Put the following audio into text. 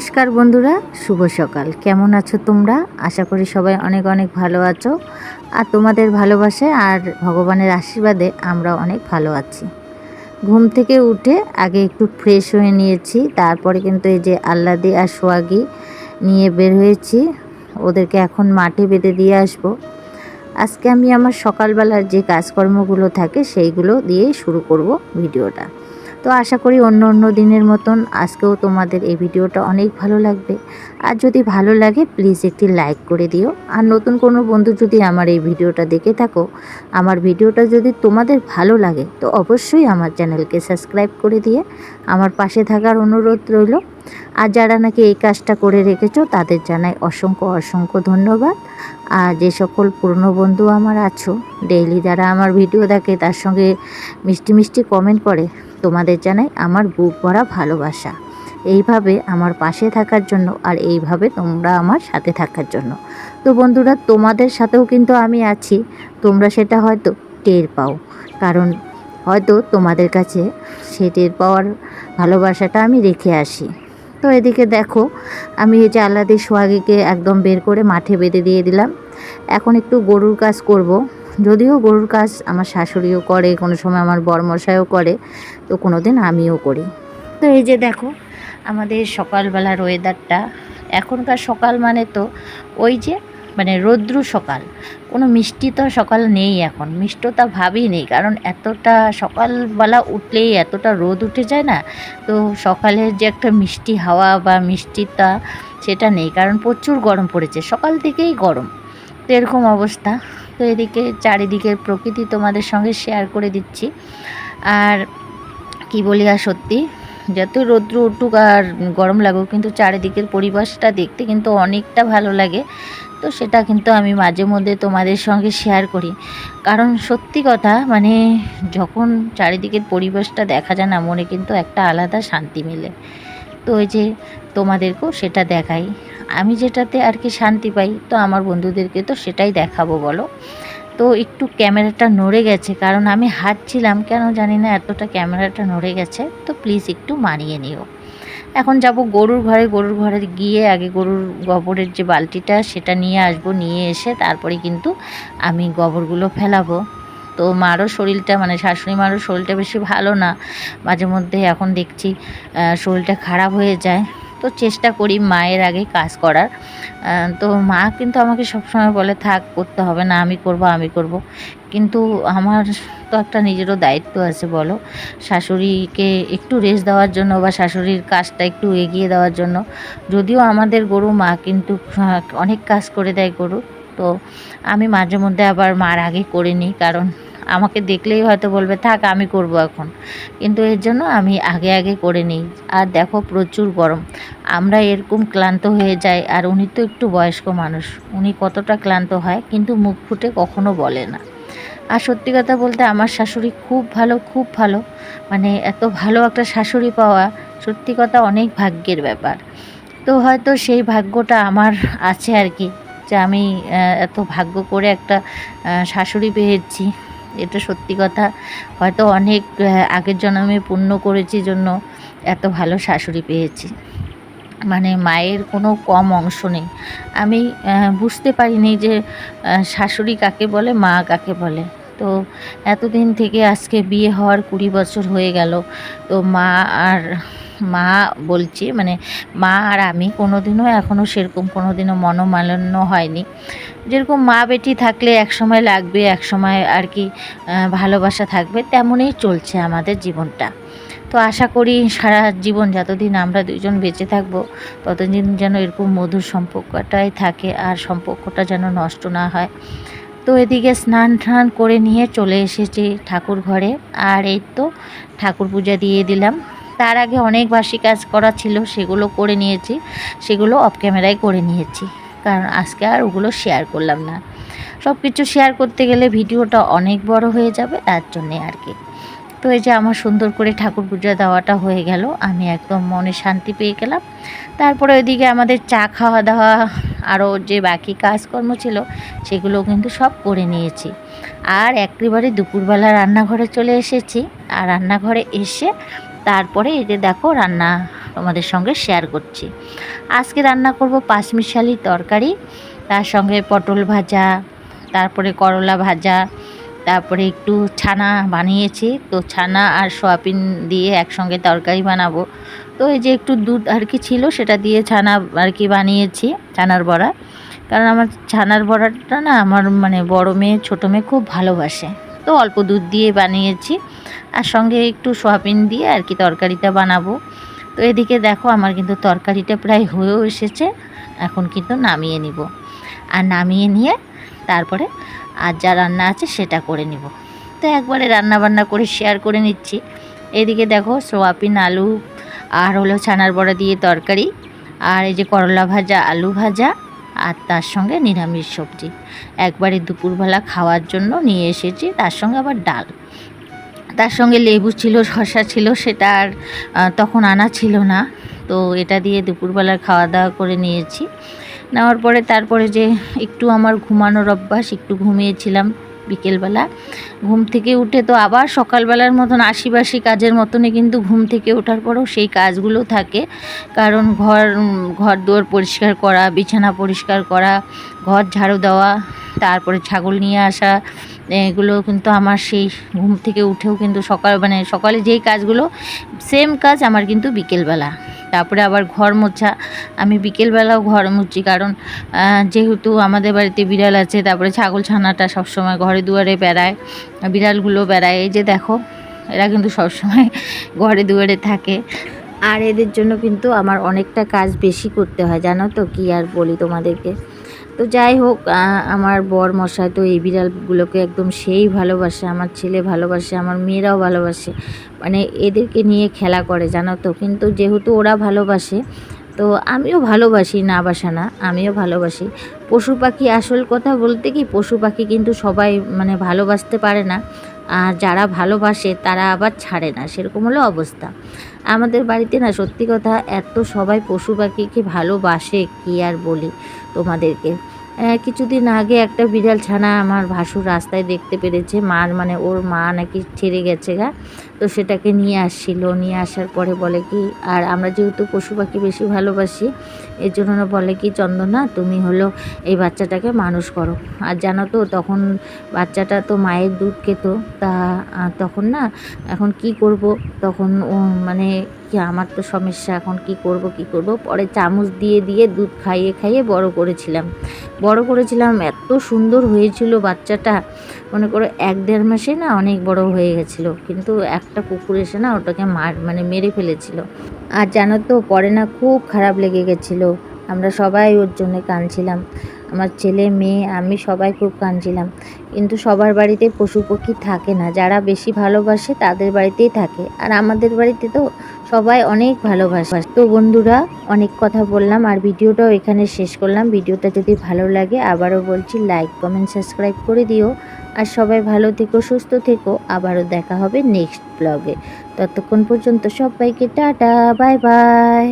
নমস্কার বন্ধুরা, শুভ সকাল। কেমন আছো তোমরা? আশা করি সবাই অনেক অনেক ভালো আছো। আর তোমাদের ভালোবাসায় আর ভগবানের আশীর্বাদে আমরা অনেক ভালো আছি। ঘুম থেকে উঠে আগে একটু ফ্রেশ হয়ে নিয়েছি, তারপরে কিন্তু এই যে আল্লাদি আর সোয়াগি নিয়ে বের হয়েছি। ওদেরকে এখন মাঠে বেঁধে দিয়ে আসব। আজকে আমি আমার সকালবেলার যে কাজকর্মগুলো থাকে, সেইগুলো দিয়েই শুরু করব ভিডিওটা। তো আশা করি অন্য অন্য দিনের মতন আজকেও তোমাদের এই ভিডিওটা অনেক ভালো লাগবে। আর যদি ভালো লাগে প্লিজ একটি লাইক করে দিও। আর নতুন কোনো বন্ধু যদি আমার এই ভিডিওটা দেখে থাকো, আমার ভিডিওটা যদি তোমাদের ভালো লাগে, তো অবশ্যই আমার চ্যানেলকে সাবস্ক্রাইব করে দিয়ে আমার পাশে থাকার অনুরোধ রইল। আর যারা নাকি এই কাজটা করে রেখেছো, তাদের জানাই অসংখ্য অসংখ্য ধন্যবাদ। আর যে সকল পুরনো বন্ধু আমার আছো ডেইলি যারা আমার ভিডিও দেখে, তার সঙ্গে মিষ্টি মিষ্টি কমেন্ট করে তোমাদের জানাই আমার বুক ভরা ভালোবাসা। এইভাবে আমার পাশে থাকার জন্য আর এইভাবে তোমরা আমার সাথে থাকার জন্য। তো বন্ধুরা, তোমাদের সাথেও কিন্তু আমি আছি। তোমরা সেটা হয়তো টের পাও। কারণ হয়তো তোমাদের কাছে সে টের পাওয়ার ভালোবাসাটা আমি রেখে আসি। তো এদিকে দেখো, আমি এই যে আল্লাদি সোহাগিকে একদম বের করে মাঠে বেঁধে দিয়ে দিলাম। এখন একটু গরুর কাজ করব। যদিও গরুর কাজ আমার শাশুড়িও করে, কোনো সময় আমার বরমশাইও করে, তো কোনো দিন আমিও করি। তো এই যে দেখো, আমাদের সকালবেলার ওয়েদারটা এখনকার সকাল মানে তো ওই যে মানে রৌদ্রু সকাল। কোনো মিষ্টি তো সকাল নেই এখন, মিষ্টতা ভাবই নেই, কারণ এতটা সকালবেলা উঠলেই এতটা রোদ উঠে যায় না, তো সকালের যে একটা মিষ্টি হাওয়া বা মিষ্টিটা সেটা নেই, কারণ প্রচুর গরম পড়েছে, সকাল থেকেই গরম। তো এরকম অবস্থা। তো এদিকে চারিদিকের প্রকৃতি তোমাদের সঙ্গে শেয়ার করে দিচ্ছি। আর কি বলি আর সত্যি, যত রৌদ্র উঠুক আর গরম লাগুক, কিন্তু চারিদিকের পরিবেশটা দেখতে কিন্তু অনেকটা ভালো লাগে। তো সেটা কিন্তু আমি মাঝে মধ্যে তোমাদের সঙ্গে শেয়ার করি। কারণ সত্যি কথা মানে যখন চারিদিকের পরিবেশটা দেখা যায় না, মনে কিন্তু একটা আলাদা শান্তি মেলে। তো ওই যে তোমাদেরকেও সেটা দেখাই। আমি যেটাতে আর কি শান্তি পাই, তো আমার বন্ধুদেরকে তো সেটাই দেখাবো, বলো। তো একটু ক্যামেরাটা নড়ে গেছে, কারণ আমি হাঁটছিলাম, কেন জানি না, এতটা ক্যামেরাটা নড়ে গেছে, তো প্লিজ একটু মানিয়ে নিও। এখন যাব গরুর ঘরে গরুর ঘরে গিয়ে আগে গরুর গোবরের যে বালতিটা, সেটা নিয়ে আসব, নিয়ে এসে তারপরে কিন্তু আমি গোবরগুলো ফেলাবো। তো মারও শরীরটা মানে শাশুড়ি মারও শরীরটা বেশি ভালো না, মাঝে মধ্যে এখন দেখছি শরীরটা খারাপ হয়ে যায়। তো চেষ্টা করি মায়ের আগে কাজ করার। তো মা কিন্তু আমাকে সবসময় বলে, থাক, করতে হবে না, আমি করব আমি করব। কিন্তু আমার তো একটা নিজেরও দায়িত্ব আছে, বলো। শাশুড়িকে একটু রেস্ট দেওয়ার জন্য বা শাশুড়ির কাজটা একটু এগিয়ে দেওয়ার জন্য। যদিও আমাদের গরু, মা কিন্তু অনেক কাজ করে দেয় গরু। তো আমি মাঝে মধ্যে আবার মার আগে করে নিই, কারণ আমাকে দেখলেই হয়তো বলবে, থাক, আমি করব এখন। কিন্তু এর জন্য আমি আগে আগে করে নিই। আর দেখো প্রচুর গরম। আমরা এরকম ক্লান্ত হয়ে যাই, আর উনি তো একটু বয়স্ক মানুষ। উনি কতটা ক্লান্ত হয়, কিন্তু মুখ ফুটে কখনো বলে না। আর সত্যি কথা বলতে আমার শাশুড়ি খুব ভালো খুব ভালো। মানে এত ভালো একটা শাশুড়ি পাওয়া সত্যি কথা অনেক ভাগ্যের ব্যাপার। তো হয়তো সেই ভাগ্যটা আমার আছে আর কি, যে আমি এত ভাগ্য করে একটা শাশুড়ি পেয়েছি। এটা সত্যি কথা। হয়তো অনেক আগের জন্মে পুণ্য করেছি জন্য এত ভালো শাশুড়ি পেয়েছি। মানে মায়ের কোনো কম অংশ নেই। আমি বুঝতে পারিনি যে শাশুড়ি কাকে বলে, মা কাকে বলে। তো এতদিন থেকে আজকে বিয়ে হওয়ার কুড়ি বছর হয়ে গেল। তো মা আর মা বলছি মানে মা আর আমি কোনো দিনও এখনও সেরকম কোনো দিনও মনোমালিন্য হয়নি। যেরকম মা বেটি থাকলে এক সময় লাগবে এক সময় আর কি ভালোবাসা থাকবে, তেমনই চলছে আমাদের জীবনটা। তো আশা করি সারা জীবন যতদিন আমরা দুজন বেঁচে থাকব, ততদিন যেন এরকম মধুর সম্পর্কটাই থাকে আর সম্পর্কটা যেন নষ্ট না হয়। তো এদিকে স্নান টান করে নিয়ে চলে এসেছি ঠাকুর ঘরে, আর এই তো ঠাকুর পূজা দিয়ে দিলাম। তার আগে অনেক বাসি কাজ করা ছিল, সেগুলো করে নিয়েছি। সেগুলো অফ ক্যামেরায় করে নিয়েছি। কারণ আজকে আর ওগুলো শেয়ার করলাম না। সব কিছু শেয়ার করতে গেলে ভিডিওটা অনেক বড় হয়ে যাবে, তার জন্যে আর কি। তো এই যে আমার সুন্দর করে ঠাকুর পূজা দেওয়াটা হয়ে গেল, আমি একদম মনে শান্তি পেয়ে গেলাম। তারপরে ওইদিকে আমাদের চা খাওয়া দাওয়া আরও যে বাকি কাজকর্ম ছিল, সেগুলো কিন্তু সব করে নিয়েছি। আর একেবারে দুপুরবেলা রান্নাঘরে চলে এসেছি। আর রান্নাঘরে এসে তারপরে যে দেখো রান্না তোমাদের সঙ্গে শেয়ার করছি। আজকে রান্না করব পাঁচমিশালি তরকারি, তার সঙ্গে পটল ভাজা, তারপরে করলা ভাজা, তারপরে একটু ছানা বানিয়েছি, তো ছানা আর সোয়াবিন দিয়ে একসঙ্গে তরকারি বানাবো। তো এই যে একটু দুধ আর কি ছিল সেটা দিয়ে ছানা আর কি বানিয়েছি, ছানার বড়া। কারণ আমার ছানার বড়াটা না আমার মানে বড় মেয়ে, ছোটো মেয়ে খুব ভালোবাসে। তো অল্প দুধ দিয়ে বানিয়েছি। আর সঙ্গে একটু সোয়াবিন দিয়ে আর কি তরকারিটা বানাবো। তো এদিকে দেখো আমার কিন্তু তরকারিটা প্রায় হয়েও এসেছে, এখন কিন্তু নামিয়ে নিব। আর নামিয়ে নিয়ে তারপরে আর যা রান্না আছে সেটা করে নিব। তো একবারে রান্না বান্না করে শেয়ার করে নিচ্ছি। এদিকে দেখো সোয়াবিন, আলু, আর হলো ছানার বড়া দিয়ে তরকারি, আর এই যে করলা ভাজা, আলু ভাজা আর তার সঙ্গে নিরামিষ সবজি। একবারে দুপুরবেলা খাওয়ার জন্য নিয়ে এসেছি, তার সঙ্গে আবার ডাল। তার সঙ্গে লেবু ছিল শশা ছিল, সেটা আর তখন আনা ছিল না। তো এটা দিয়ে দুপুরবেলা খাওয়া দাওয়া করে নিয়েছি। নেওয়ার পরে তারপরে যে একটু আমার ঘুমানোর অভ্যাস, একটু ঘুমিয়েছিলাম। বিকেলবেলা। ঘুম থেকে উঠে তো আবার সকালবেলার মতন আশিবাসি কাজের মতনই কিন্তু ঘুম থেকে ওঠার পরেও সেই কাজগুলো থাকে। কারণ ঘর ঘর দুয়ার পরিষ্কার করা, বিছানা পরিষ্কার করা, ঘর ঝাড়ু দেওয়া, তারপরে ছাগল নিয়ে আসা, এগুলো কিন্তু আমার সেই ঘুম থেকে উঠেও কিন্তু সকাল মানে সকালে যেই কাজগুলো সেম কাজ আমার কিন্তু বিকেলবেলা। তারপরে আবার ঘর মোছা। আমি বিকেলবেলাও ঘর মুছি কারণ যেহেতু আমাদের বাড়িতে বিড়াল আছে, তারপরে ছাগল ছানাটা সবসময় ঘরে দুয়ারে বেড়ায়, বিড়ালগুলো বেড়ায়। এই যে দেখো, এরা কিন্তু সবসময় ঘরে দুয়ারে থাকে। আর এদের জন্য কিন্তু আমার অনেকটা কাজ বেশি করতে হয়, জানো তো? কি আর বলি তোমাদেরকে? তো যাই হোক আমার বর মশাই তো এই বিড়ালগুলোকে একদম সেই ভালোবাসে, আমার ছেলে ভালোবাসে, আমার মেয়েরাও ভালোবাসে। মানে এদেরকে নিয়ে খেলা করে, জানো তো? কিন্তু যেহেতু ওরা ভালোবাসে, তো আমিও ভালোবাসি না বাসা না আমিও ভালোবাসি। পশু পাখি আসল কথা বলতে কি, পশু পাখি কিন্তু সবাই মানে ভালোবাসতে পারে না। আর যারা ভালোবাসে তারা আবার ছাড়ে না, সেরকম হলো অবস্থা। আমাদের বাড়িতে না সত্যি কথা এত সবাই পশু পাখিকে ভালোবাসে, কি আর বলি তোমাদেরকে। কিছুদিন আগে একটা বিড়াল ছানা আমার ভাসুর রাস্তায় দেখতে পেরেছে, মার মানে ওর মা নাকি ছেড়ে গেছে গা, তো সেটাকে নিয়ে আসছিল। নিয়ে আসার পরে বলে কি, আর আমরা যেহেতু পশু পাখি বেশি ভালোবাসি এর জন্য বলে কি, চন্দনা, তুমি হলো এই বাচ্চাটাকে মানুষ করো। আর জানো তো, তখন বাচ্চাটা তো মায়ের দুধ খেত। তা তখন না, এখন কি করব? তখন ও মানে কি, আমার তো সমস্যা, এখন কি করব কি করব? পরে চামচ দিয়ে দিয়ে দুধ খাইয়ে খাইয়ে বড় করেছিলাম। বড় করেছিলাম, এত সুন্দর হয়েছিল বাচ্চাটা। মনে করো, এক দেড় মাসে না অনেক বড় হয়ে গেছিল। কিন্তু একটা কুকুর এসে না, ওটাকে মার মানে মেরে ফেলেছিল। আর জানো তো, পরে না খুব খারাপ লেগে গেছিল। আমরা সবাই ওর জন্য কাঁদছিলাম। আমার ছেলে, মেয়ে, আমি সবাই খুব কাঁদছিলাম। কিন্তু সবার বাড়িতে পশু পাখি থাকে না। যারা বেশি ভালোবাসে তাদের বাড়িতেই থাকে। আর আমাদের বাড়িতে তো সবাই অনেক ভালোবাসে। তো বন্ধুরা, অনেক কথা বললাম আর ভিডিওটাও এখানে শেষ করলাম। ভিডিওটা যদি ভালো লাগে, আবারও বলছি লাইক কমেন্ট সাবস্ক্রাইব করে দিও। আর সবাই ভালো থেকো, সুস্থ থেকো। আবারও দেখা হবে নেক্সট ব্লগে ততক্ষণ পর্যন্ত সবাইকে টাটা বাই বাই